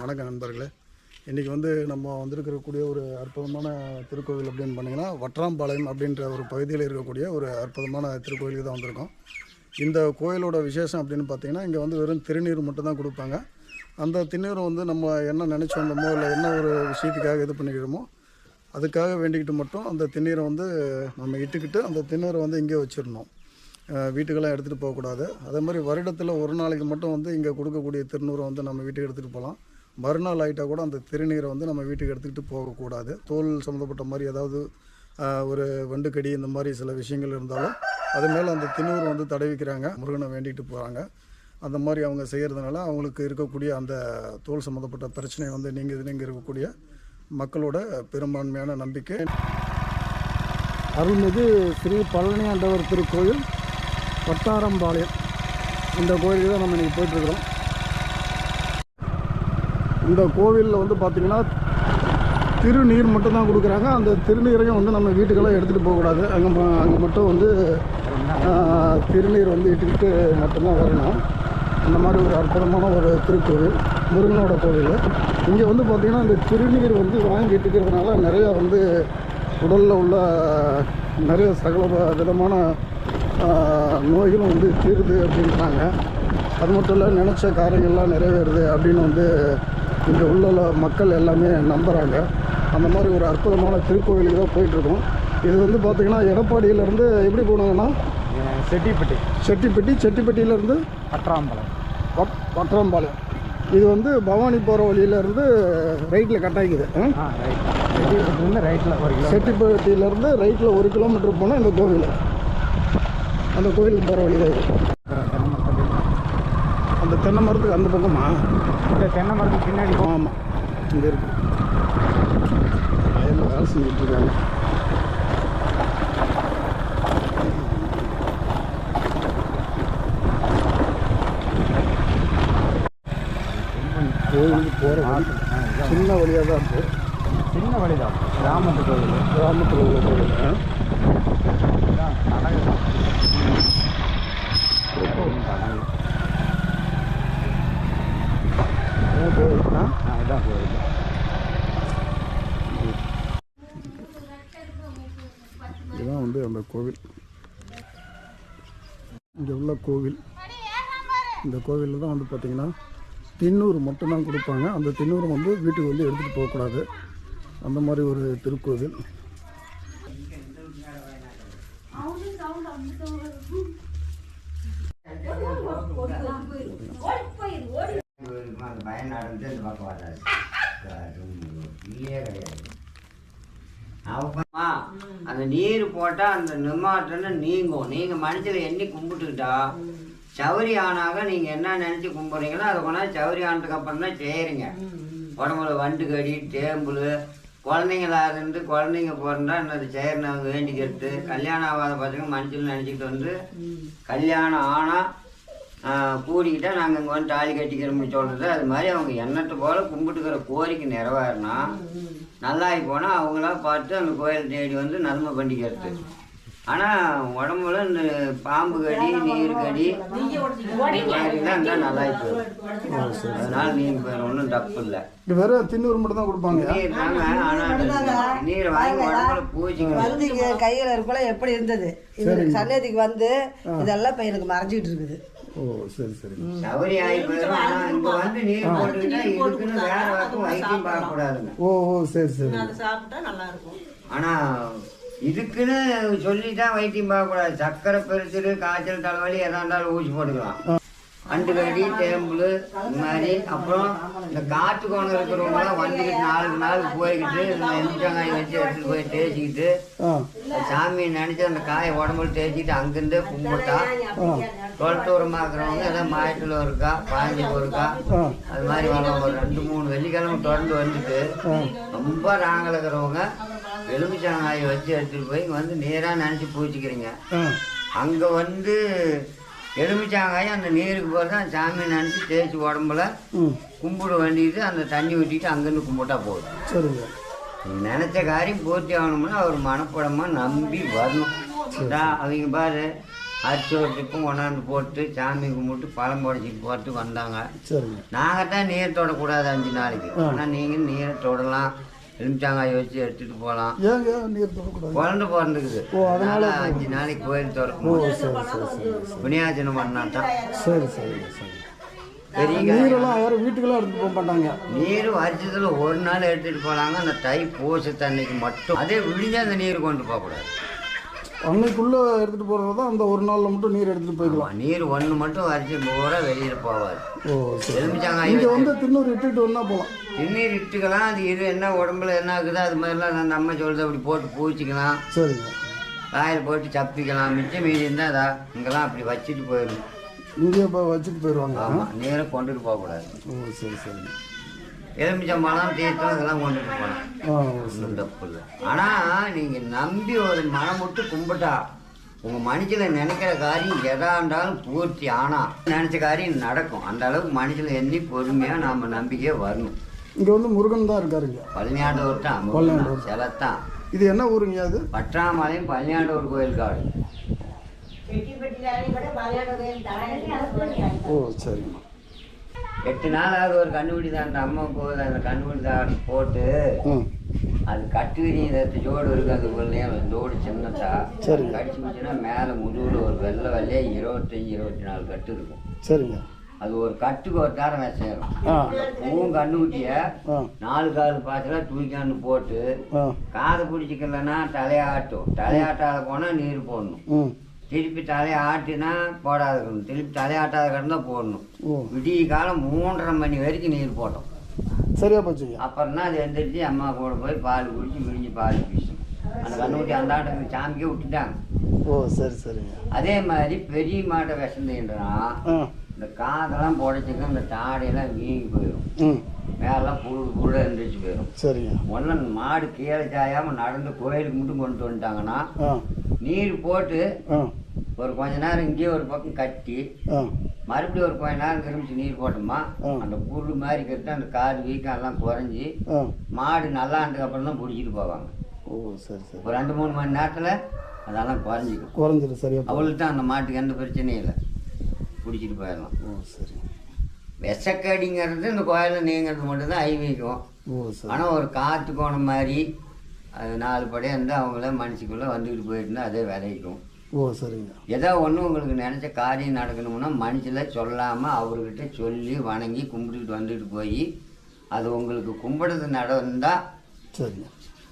வணக்கம் நண்பர்களே. இன்றைக்கி வந்து நம்ம வந்திருக்கக்கூடிய ஒரு அற்புதமான திருக்கோவில் அப்படின்னு பண்ணிங்கன்னா வற்றாம்பாளையம் அப்படின்ற ஒரு பகுதியில் இருக்கக்கூடிய ஒரு அற்புதமான திருக்கோயிலுக்கு தான் வந்திருக்கோம். இந்த கோயிலோட விசேஷம் அப்படின்னு பார்த்தீங்கன்னா இங்கே வந்து வெறும் திருநீர் மட்டும் தான் கொடுப்பாங்க. அந்த திருநீர் வந்து நம்ம என்ன நினச்சி வந்தோமோ இல்லை என்ன ஒரு விஷயத்துக்காக இது பண்ணிக்கிறோமோ அதுக்காக வேண்டிக்கிட்டு மட்டும் அந்த திண்ணீரை வந்து நம்ம இட்டுக்கிட்டு அந்த திண்ணீரை வந்து இங்கே வச்சிடணும். வீட்டுக்கெல்லாம் எடுத்துகிட்டு போகக்கூடாது. அதே மாதிரி வருடத்தில் ஒரு நாளைக்கு மட்டும் வந்து இங்கே கொடுக்கக்கூடிய திருநூறை வந்து நம்ம வீட்டுக்கு எடுத்துகிட்டு போகலாம். மறுநாள் ஆகிட்டா கூட அந்த திருநீரை வந்து நம்ம வீட்டுக்கு எடுத்துக்கிட்டு போகக்கூடாது. தோல் சம்மந்தப்பட்ட மாதிரி ஏதாவது ஒரு வண்டுக்கடி இந்த மாதிரி சில விஷயங்கள் இருந்தாலும் அது மேலே அந்த திண்ணூர் வந்து தடவிக்கிறாங்க முருகனை வேண்டிகிட்டு போகிறாங்க அந்த மாதிரி அவங்க செய்கிறதுனால அவங்களுக்கு இருக்கக்கூடிய அந்த தோல் சம்மந்தப்பட்ட பிரச்சனை வந்து நீங்கள் இங்கே இருக்கக்கூடிய மக்களோட பெரும்பான்மையான நம்பிக்கை. அருள்மிகு ஸ்ரீ பழனி ஆண்டவர் திருக்கோயில் வட்டாரம்பாளையம் இந்த கோயிலுக்கு தான் நம்ம இன்றைக்கி போயிட்டுருக்குறோம் இந்த கோவிலில் வந்து பார்த்திங்கன்னா திருநீர் மட்டும் தான் கொடுக்குறாங்க. அந்த திருநீரையும் வந்து நம்ம வீட்டுக்கெல்லாம் எடுத்துகிட்டு போகக்கூடாது அங்கே அங்கே மட்டும் வந்து திருநீர் வந்து இட்டுக்கிட்டு மட்டும்தான் வரணும். அந்த மாதிரி ஒரு அற்புதமான ஒரு திருக்கோவில் முருகனோட கோவில். இங்கே வந்து பார்த்திங்கன்னா இந்த திருநீர் வந்து வாங்கி இட்டுக்கிறதுனால நிறையா வந்து உடலில் உள்ள நிறைய சகல விதமான நோய்களும் வந்து தீருது அப்படின்றாங்க. அது மட்டும் இல்லை நினச்ச காரியங்கள்லாம் நிறைவேறுது அப்படின்னு வந்து இங்கே உள்ள மக்கள் எல்லாமே நம்புகிறாங்க அந்த மாதிரி ஒரு அற்புதமான திருக்கோவிலுக்கு தான் போயிட்டுருக்கோம். இது வந்து பார்த்திங்கன்னா எடப்பாடியிலேருந்து எப்படி போனாங்கன்னா? செட்டிப்பட்டி. செட்டிப்பட்டி செட்டிப்பட்டியிலேருந்து பற்றாம்பலம் வட் வட்டரம்பாளையம் இது வந்து பவானி போகிற வழியிலேருந்து ரைட்டில் கட்டாயிக்குது ரைட்டில் ஒரு கிலோ செட்டிப்பட்டியிலேருந்து ரைட்டில் ஒரு கிலோமீட்டர் போனால் இந்த கோவில். அந்த கோவிலுக்கு போகிற வழி தான் இது அந்த தென்னை மரத்துக்கு அந்த பக்கமா? இந்த தென்னை மரத்துக்கு பின்னாடி ஆமாம் இங்கே இருக்கு. வயலில் வேலை செஞ்சுட்டு இருக்காங்க. கோயிலுக்கு போகிற வழி. சின்ன வழியாக தான் இருக்குது சின்ன வழிதான். கிராமத்து கோயில். கிராமத்தில் உள்ள? இதான் கடல் தான். கடல். அதான் இதுதான் வந்து அந்த கோவில். இங்கே உள்ள கோவில். இந்த கோவிலில் தான் வந்து பார்த்திங்கன்னா திண்ணூறு மட்டும்தான் கொடுப்பாங்க. அந்த திண்ணூறு வந்து வீட்டுக்கு வந்து எடுத்துகிட்டு போகக்கூடாது. அந்த மாதிரி ஒரு திருக்கோவில் இவருக்கு அந்த பயம் நடந்து இந்த பக்கம் வராது இல்லையே கிடையாது அவமா அந்த நீர் போட்டால் அந்த நிமாட்டம்னு நீங்கும். நீங்கள் மனசில் எண்ணி கும்பிட்டுக்கிட்டா சௌரி ஆனாக நீங்கள் என்ன நினச்சி கும்பிட்றீங்களோ அதை கொண்டாந்து சௌரி ஆனதுக்கு அப்புறம் தான் செய்கிறீங்க உடம்புல வண்டு கடி தேம்புல் குழந்தைங்களா இருந்து குழந்தைங்க பிறந்தா என்னது செய்யணும் வேண்டிக்கிறது. கல்யாணம் ஆகாத பசங்க மனசில் நினச்சிக்கிட்டு வந்து கல்யாணம் ஆனால் கூடிக்கிட்டா நாங்கள் இங்கே வந்து தாலி கட்டிக்கிறோம்னு சொல்கிறது அது மாதிரி அவங்க எண்ணத்தை போல கும்பிட்டுக்கிற கோரிக்கை நிறைவேறினா நல்லாகி போனால் அவங்களா பார்த்து அந்த கோயில் தேடி வந்து நன்மை பண்ணிக்கிறது. ஆனால் உடம்புல இந்த பாம்பு கடி நீர் கடி மாதிரிலாம் இருந்தால் நல்லாகி போயிடும். அதனால நீர் போயிடும் ஒன்றும் தப்பு இல்லை. வெறும் திண்ணூறு மட்டும் தான் கொடுப்பாங்க. நீர் தாங்க ஆனால் நீர் வாங்கி உடம்புல பூச்சிக்கணும் கையில இருக்கல எப்படி இருந்தது? இது சன்னதிக்கு வந்து இதெல்லாம் இப்ப எனக்கு மறைஞ்சிட்டு இருக்குது. ஓ சரி சரி. சௌரி ஆகி போயிடும் ஆனால் இங்கே வந்து நீர் போட்டுக்கிட்டா இதுக்குன்னு வேற பக்கம் வைத்தியம் பார்க்கக்கூடாதுங்க. ஓ ஓ சரி சரி. சாப்பிட்டா நல்லா இருக்கும். ஆனா இதுக்குன்னு சொல்லி தான் வைத்தியம் பார்க்கக்கூடாது. சக்கரை பெருசுரு காய்ச்சல் தலைவலி எதா இருந்தாலும் ஊசி போட்டுக்கலாம். அண்டு கடி தேம்புல் இந்த மாதிரி. அப்புறம் இந்த காட்டு கோணம் இருக்கிறவங்களாம் வந்துக்கிட்டு நாளுக்கு நாள் போய்கிட்டு இந்த எலுமிச்சங்காய் வச்சு எடுத்துட்டு போய் தேய்ச்சிக்கிட்டு சாமியை நினைச்சு அந்த காயை உடம்புல தேய்ச்சிட்டு அங்கிருந்தே கும்பிட்டா தொலை தூரமாக இருக்கிறவங்க ஏதாவது மாயத்தில் இருக்கா பாஞ்சில் இருக்கா அது மாதிரி வரலாம் ஒரு ரெண்டு மூணு வெள்ளிக்கிழமை தொடர்ந்து வந்துட்டு ரொம்ப ராங்கல இருக்கிறவங்க எலுமிச்சங்காயை வச்சு எடுத்துட்டு போய் இங்க வந்து நேராக நினச்சி பூச்சிக்கிறீங்க. அங்கே வந்து எலுமிச்சங்காயை அந்த நீருக்கு போகிறது அந்த சாமியை நினச்சி தேய்ச்சி உடம்புல கும்பிட வேண்டியது அந்த தண்ணி ஊற்றிட்டு அங்கேருந்து கும்பிட்டா போதும். சரிங்க. நினைச்ச காரியம் பூர்த்தி ஆகணும்னா அவர் மனப்படமாக நம்பி வரணும். இந்தா அவங்க பாரு அரிசி ஒரு டிப்பும் கொண்டாந்து போட்டு சாமி கும்பிட்டு பழம் புடச்சிட்டு போட்டு வந்தாங்க. நாங்கள் தான் நீர் தொடக்கூடாது அஞ்சு நாளைக்கு. ஆனால் நீங்கள் நீரை தொடலாம். எலுமிச்சாங்காய் வச்சு எடுத்துகிட்டு போகலாம் ஏங்க நீர் தொடக்கூடாது குழந்தை பிறந்துக்குது ஓ, அதனால அஞ்சு நாளைக்கு கோயில் ஓ திறக்கும் சரி சரி சரி. சரி சரிங்க சரி. பெரிய நீரெல்லாம் யாரும் வீட்டுக்கெல்லாம் எடுத்து போக மாட்டாங்க. நீர் வருஷத்துல ஒரு நாள் எடுத்துட்டு போலாங்க. அந்த தை பூசத்தன்னைக்கு மட்டும். அதே விழிஞ்சு அந்த நீர் கொண்டு போகக்கூடாது. அன்னைக்குள்ள எடுத்துட்டு போறது தான் அந்த ஒரு நாள்ல மட்டும் நீர் எடுத்துட்டு போய்க்கலாம். நீர் ஒன்று மட்டும் வருஷம் பூரா வெளியில் போகாது ஓ சரி. எலுமிச்சாங்காய் இங்க வந்து திருநூறு இட்டுட்டு வந்தா போகலாம் திருநீர் இட்டுக்கலாம் அது இது என்ன உடம்புல என்ன ஆகுதோ அது மாதிரிலாம் நான் நம்ம சொல்றது அப்படி போட்டு பூச்சிக்கலாம். சரிங்க. காயில் போட்டு சப்பிக்கலாம். மிச்சம் மீதி இருந்தால் அதா இங்கெல்லாம் அப்படி வச்சுட்டு போயிடும் இங்கே இப்போ வச்சுட்டு போயிடுவாங்க. ஆமாம் நீரை கொண்டுட்டு போகக்கூடாது. ஓ சரி சரிங்க எலுமிச்சம்பழம் தீர்த்தம் இதெல்லாம் கொண்டுட்டு ஒன்றும் தப்பு இல்லை ஆனால் நீங்கள் நம்பி ஒரு மனம் விட்டு கும்பிட்டா உங்கள் மனசில் நினைக்கிற காரியம் எதா இருந்தாலும் பூர்த்தி ஆனால் நினச்ச காரியம் நடக்கும். அந்த அளவுக்கு மனசில் எண்ணி பொறுமையாக நாம் நம்பிக்கையே வரணும். இங்க வந்து முருகன் தான் இருக்காருங்க பழனியாண்டவர் தான் பழனியாண்டவர். சிலத்தான். இது என்ன ஊருங்க அது? பற்றாமலையும் பழனியாண்டவர் கோயில் காடு. ஓ சரிங்க எட்டு நாளாவது ஒரு கண்டுபிடி தான். அந்த அம்மா கோயில் அந்த கண்டுபிடி தான் போட்டு அது கட்டுவிரி ஜோடு இருக்கு அது உள்ளே ஜோடு சின்னதா. சரிங்க. கடிச்சு வச்சுன்னா மேலே முதுகுல ஒரு வெள்ளை வெள்ளையே இருபத்தஞ்சி இருபத்தி நாலு கட்டு இருக்கும். சரிங்க. அது ஒரு கட்டுக்கு ஒரு தாரம் ஆ. பூவும் கண்ணுக்குட்டிய நாலு கால் பாத்துல தூக்கியாந்து போட்டு காதை பிடிச்சிக்கலன்னா தலையாட்டும். தலையாட்டாத போனால் நீர் போடணும். திருப்பி தலையை ஆட்டினா போடாத இருக்கணும் திருப்பி தலையாட்டாத கிடந்தா போடணும். விடிய காலம் மூன்றரை மணி வரைக்கும் நீர் போட்டோம். சரியா போச்சுங்க அப்புறம் தான் அது எந்திரிச்சு அம்மா கூட போய் பால் குடிச்சு விடிஞ்சு பால் பீசணும் அந்த கண்ணுக்குட்டி அந்த ஆட்டுக்கு சாமிக்கே விட்டுட்டாங்க. ஓ சரி சரிங்க. அதே மாதிரி பெரிய மாட்டை விஷந்தீன்றா ஆ. இந்த காதெல்லாம் புடைச்சிக்க இந்த தாடையெல்லாம் வீங்கி போயிடும். மேலாம் புழு புழு எந்திரிச்சு போயிடும். சரிங்க. ஒன்றும் மாடு கீழே சாயாமல் நடந்து கோயிலுக்கு மட்டும் கொண்டு வந்துட்டாங்கன்னா நீர் போட்டு ஒரு கொஞ்ச நேரம் இங்கேயே ஒரு பக்கம் கட்டி மறுபடியும் ஒரு கொஞ்ச நேரம் திரும்பிச்சு நீர் போட்டோமா. அந்த புல் மாதிரி கட்டு அந்த காது வீக்கம் எல்லாம் குறைஞ்சி மாடு நல்லா அப்புறம் தான் பிடிச்சிட்டு போவாங்க. ஓ சரி சரி. ஒரு ரெண்டு மூணு மணி நேரத்தில் அதெல்லாம் குறைஞ்சிக்கும். குறைஞ்சிரு சரியா போ- அவளுக்கு தான் அந்த மாட்டுக்கு எந்த பிரச்சனையும் இல்லை. பிடிச்சிட்டு போயிடலாம். ஓ சரி. விஷக்கடிங்கிறது இந்த கோயிலில் நீங்கிறது மட்டும்தான் ஐவீகம் ஓ சரி. ஆனால் ஒரு காற்று கோணம் மாதிரி அது நாலு படையாக இருந்து அவங்கள மனசுக்குள்ளே வந்துக்கிட்டு போயிட்டு இருந்தா அதே விளைவிக்கும். ஓ சரிங்க. ஏதோ ஒன்று உங்களுக்கு நினச்ச காரியம் நடக்கணும்னா மனசில் சொல்லாமல் அவர்கிட்ட சொல்லி வணங்கி கும்பிட்டுக்கிட்டு வந்துட்டு போய் அது உங்களுக்கு கும்பிடுறது நடந்தால் சரிங்க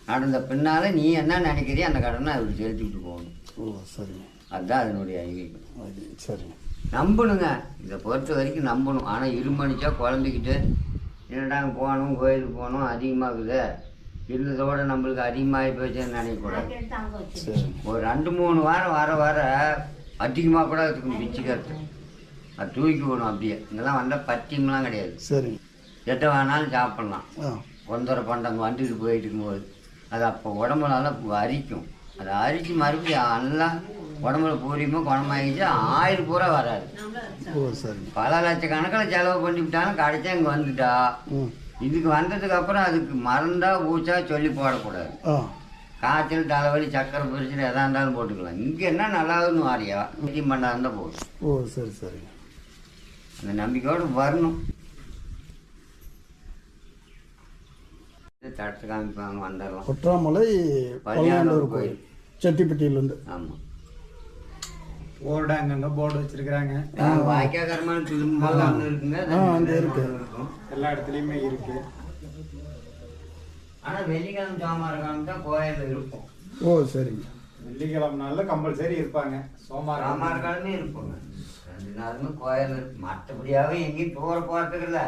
நடந்த பின்னால் நீ என்ன நினைக்கிறியோ அந்த கடனை அவருக்கு செலுத்திக்கிட்டு போகணும். ஓ சரிங்க. அதுதான் அதனுடைய ஐவீகம் சரிங்க. நம்பணுங்க. இதை பொறுத்த வரைக்கும் நம்பணும். ஆனால் இருமணிச்சா குழம்பிக்கிட்டு என்னடாங்க போகணும் கோயிலுக்கு போகணும் அதிகமாகுது. இருந்ததோட நம்மளுக்கு அதிகமாகி போச்சுன்னு நினைக்கக்கூடாது சரி. ஒரு ரெண்டு மூணு வாரம் வர வர அதிகமாக கூட இருக்கும் பிச்சுக்கிறது அது தூக்கி போகணும் அப்படியே. இங்கெல்லாம் வந்தால் பத்தியம்லாம் கிடையாது. சரிங்க எதை வேணாலும் சாப்பிட்லாம். கொந்தர பண்டங்க வந்துட்டு போயிட்டு இருக்கும்போது அது அப்போ உடம்புல நல்லா அரிக்கும். அதை அரிச்சு மறுபடியும் நல்லா உடம்புல பூரியுமோ குணமாகிச்சு ஆயில் பூரா வராது. பல லட்சக்கணக்கில் செலவு பண்ணிவிட்டாலும் கடைசியாக இங்கே வந்துட்டா. இதுக்கு வந்ததுக்கு அப்புறம் அதுக்கு மருந்தா ஊச்சா சொல்லி போடக்கூடாது. காய்ச்சல் தலைவலி சக்கரை பிரச்சனை எதா இருந்தாலும் போட்டுக்கலாம். இங்கே என்ன நல்லாதுன்னு வாரியா? வைத்தியம் பண்ணா இருந்தால் போதும். ஓ சரி சரிங்க அந்த நம்பிக்கையோடு வரணும். தடுத்து காமிப்பாங்க வந்துடலாம். கொற்றாமலை கோயில். செட்டிப்பட்டியிலேருந்து. ஆமாம் போர்டு அங்கங்க போர்டு வச்சிருக்கிறாங்க. வாய்க்காகரமான திரும்ப இருக்குங்க. ஆ, அங்க இருக்கு. இருக்கும். எல்லா இடத்துலயுமே இருக்கு. ஆனால் வெள்ளிக்கிழமை சோமாரம் தான் கோயிலில் இருக்கும். ஓ சரிங்க. வெள்ளிக்கிழமை நாள்ல கம்பல்சரி இருப்பாங்க. சோமாரம் சோமாரக்காலமே இருப்போங்க. ரெண்டு நாளுமே கோயில் இருக்கு மற்றபடியாவே எங்கேயும் டூர் போகிறதுக்கு இல்லை.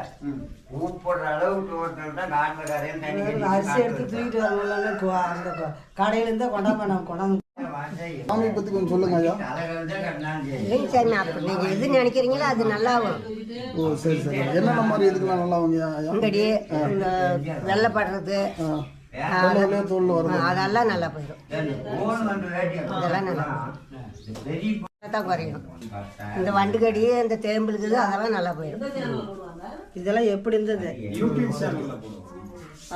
கூப்பிடுற அளவுக்கு டூர் தான் காட்டில் கரையும் தண்ணி அரிசி எடுத்து தூக்கிட்டு வரவங்க அந்த கொ- கடையில இருந்தா கொண்டாந்து நம்ம கொண்டாந்து சாமியை பற்றி கொஞ்சம் சொல்லுங்க ஐயா சார் நான் அப்ப நீங்க எது நினைக்கிறீங்களோ அது நல்லா வரும் ஓ சரி சரி. என்னென்ன மாதிரி இதுக்கெல்லாம் நல்லா வாங்க ஐயா? இங்கடி இந்த வெள்ளைப்படுறது அதெல்லாம் நல்லா போயிடும். இதெல்லாம் நல்லா தான் குறையும். இந்த வண்டுகடி இந்த தேம்புலுக்குது அதெல்லாம் நல்லா போயிடும். இதெல்லாம் எப்படி இருந்தது? யூடியூப் சேனல்ல போடுவோம்.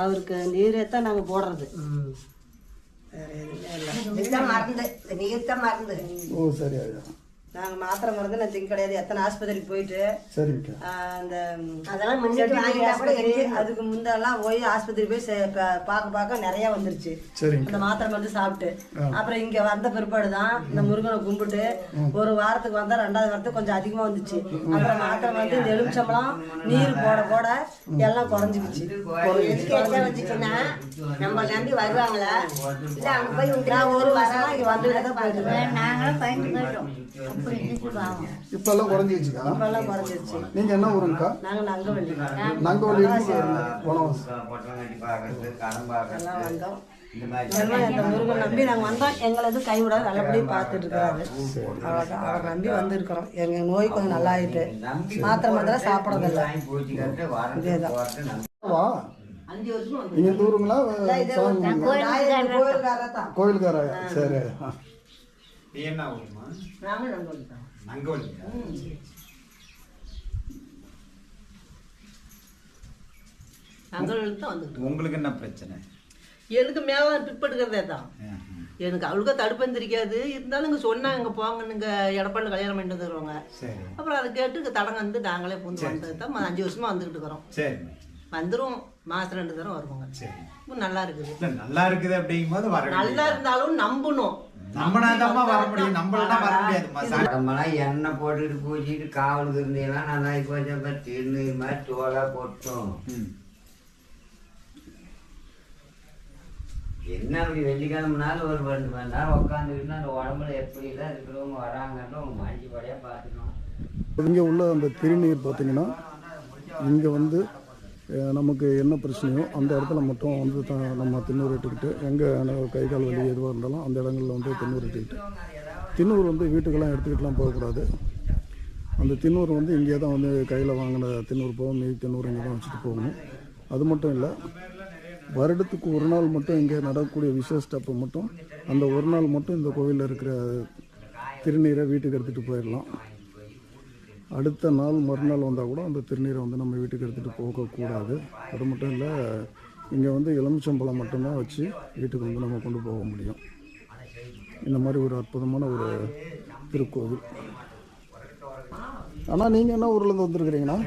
அவருக்கு நீரே தான் நாங்க போடுறது. இதுதான் மருந்து நாங்கள் மாத்திரை மருந்து நான் திங்க கிடையாது. எத்தனை ஆஸ்பத்திரிக்கு போயிட்டு அந்த அதெல்லாம் ஆஸ்பத்திரி. அதுக்கு முந்தெல்லாம் போய் ஆஸ்பத்திரி போய் பார்க்க பார்க்க நிறைய வந்துருச்சு. அந்த மாத்திரை மருந்து சாப்பிட்டு. அப்புறம் இங்க வந்த பிற்பாடு தான் இந்த முருகனை கும்பிட்டு ஒரு வாரத்துக்கு வந்தா ரெண்டாவது வாரத்துக்கு கொஞ்சம் அதிகமா வந்துச்சு. அப்புறம் மாத்திரை மருந்து இந்த எலுமிச்சம்பழம் நீர் போட போட எல்லாம் குறைஞ்சிக்கிச்சு. வச்சுச்சுன்னா நம்ம நம்பி வருவாங்களா? இல்ல அங்க போய் உண்டு நான் ஒரு வருஷமா இங்க வந்துட்டு தான் போயிட்டு இருக்கேன். நாங்களும் பயந்து போயிட்டோம். அப்படி இருந்துச்சு பாவம் இப்போ எல்லாம் குறைஞ்சிச்சுக்கா இப்பெல்லாம் குறைஞ்சிருச்சு நீங்கள் என்ன ஊருங்கக்கா நாங்க நங்கவள்ளி நாங்கவள்ளி வனவாசி எல்லாம் வந்தோம். எல்லாம் முருகன் நம்பி நாங்க வந்தோம். எங்களை எதுவும் கைவிடாது நல்லபடியா பார்த்துட்டு இருக்கிறாரு. அவ்வளவுதான் அவரை நம்பி வந்திருக்கிறோம். எங்க நோய் கொஞ்சம் நல்லா ஆயிட்டு. மாத்திரை மருந்தெல்லாம் சாப்பிடறதில்ல. நீங்கள் கோயிலுக்கார சரி. நீ என்ன ஊருமா நாங்க நங்கவள்ளி தான் நங்கவள்ளி தான் வந்துட்டு உங்களுக்கு என்ன பிரச்சனை? எனக்கு மேலே பிற்படுக்கிறதே தான். எனக்கு அவளுக்கா தடுப்பம் தெரியாது இருந்தாலும் இங்கே சொன்னாங்க இங்கே எடப்பாடி கல்யாணம் பண்ணிட்டு வந்துருவாங்க. அப்புறம் அதை கேட்டு தடங்க வந்து நாங்களே பூந்து வந்தது தான் அஞ்சு வருஷமா வந்துக்கிட்டு இருக்கிறோம். சரிம்மா வந்துரும். மாதம் ரெண்டு தரம் வருவாங்க. நல்லா இருக்குது. நல்லா இருக்குது அப்படிங்கும்போது வர நல்லா இருந்தாலும் நம்பணும். வர முடியும். வர எண்ணெய் போட்டுட்டு பூச்சிட்டு காவலுக்கு இருந்தீங்கன்னா நல்லா திருநீர் மாதிரி தோலா போட்டோம். என்ன அப்படி வெள்ளிக்கிழமைனாலும் ஒரு ரெண்டு மணி நேரம் உட்காந்துக்கிட்டு அந்த உடம்புல எப்படிலாம் இருக்கிறவங்க வராங்கன்னு அவங்க மனுஷி படையா பார்த்துக்கணும். இங்கே உள்ள அந்த திருநீர் பார்த்தீங்கன்னா இங்கே வந்து நமக்கு என்ன பிரச்சனையோ அந்த இடத்துல மட்டும் வந்து த நம்ம திண்ணூரிட்டுக்கிட்டு எங்கே கை கால் வலி எதுவாக இருந்தாலும் அந்த இடங்களில் வந்து திண்ணூரிட்டுக்கிட்டு திண்ணூர் வந்து வீட்டுக்கெல்லாம் எடுத்துக்கிட்டுலாம் போகக்கூடாது. அந்த திண்ணூர் வந்து இங்கே தான் வந்து கையில் வாங்கின திண்ணூர் போகும் மீதி திண்ணூர் இங்கே தான் வச்சுட்டு போகணும். அது மட்டும் இல்லை வருடத்துக்கு ஒரு நாள் மட்டும் இங்கே நடக்கக்கூடிய விசேஷப்போ மட்டும் அந்த ஒரு நாள் மட்டும் இந்த கோவிலில் இருக்கிற திருநீரை வீட்டுக்கு எடுத்துகிட்டு போயிடலாம். அடுத்த நாள் மறுநாள் வந்தால் கூட அந்த திருநீரை வந்து நம்ம வீட்டுக்கு எடுத்துகிட்டு போகக்கூடாது அது மட்டும் இல்லை இங்கே வந்து எலுமிச்சம்பழம் மட்டும்தான் வச்சு வீட்டுக்கு வந்து நம்ம கொண்டு போக முடியும். இந்த மாதிரி ஒரு அற்புதமான ஒரு திருக்கோவில். ஆனால் நீங்கள் என்ன ஊர்லேருந்து வந்துருக்கிறீங்கன்னா?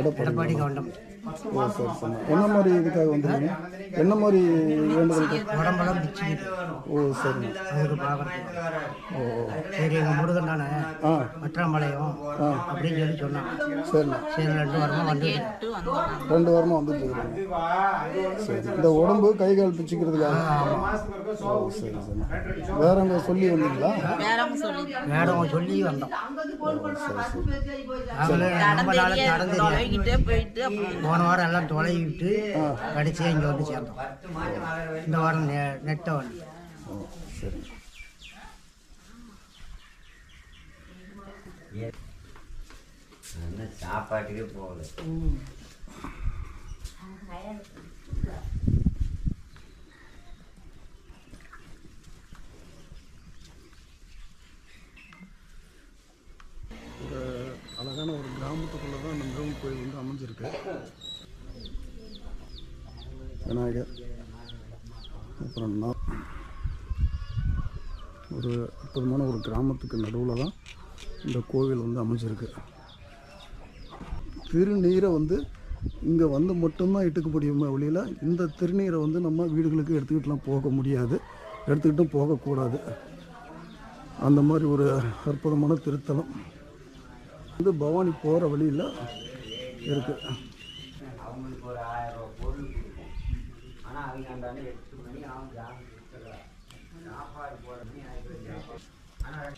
எடப்பாடி. கவுண்டம் ஓ சரி சரி. என்ன மாதிரி இதுக்காக வந்துருக்கீங்க? என்ன மாதிரி வேண்டுதலுக்கு உடம்பெல்லாம் பிச்சுக்கிட்டு. ஓ சரி. அதுக்கு பார்க்கறதுக்கு ஓ சரி எங்கள் முருகன் தானே ஆ. வற்றாம்பாளையம் அப்படின்னு சொல்லி சொன்னான். சரிண்ணா சரி ரெண்டு வாரமாக வந்து ரெண்டு வாரமாக வந்துட்டு இருக்கிறீங்க சரி. இந்த உடம்பு கை கால் பிச்சுக்கிறதுக்காக? ஓ சரி சரி. வேற அங்கே சொல்லி வந்தீங்களா? மேடம் சொல்லி. வந்தோம். அதில் ரொம்ப நாளைக்கு நடந்து போன வாரம் எல்லாம் தொலைவிட்டு கடைசியாக இங்கே வந்து சேர்ந்தோம். இந்த வாரம் நெ நெட்டை வந்து ஓ சரி சாப்பாட்டுக்கே போகல ஒரு அழகான ஒரு கிராமத்துக்குள்ளே தான் அந்த முருகன் கோயில் வந்து அமைஞ்சிருக்கு விநாயகர் அப்புறம் நா- ஒரு அற்புதமான ஒரு கிராமத்துக்கு நடுவில் தான் இந்த கோவில் வந்து அமைஞ்சிருக்கு. திருநீரை வந்து இங்கே வந்து மட்டும்தான் இட்டுக்க முடியுமே வழியில் இந்த திருநீரை வந்து நம்ம வீடுகளுக்கு எடுத்துக்கிட்டுலாம் போக முடியாது. எடுத்துக்கிட்டும் போகக்கூடாது. அந்த மாதிரி ஒரு அற்புதமான திருத்தலம். வந்து பவானி போகிற வழியில் இருக்குது ஆனால் அவங்க அந்த எட்டு மணி அவங்க சாப்பாடு போட மணி are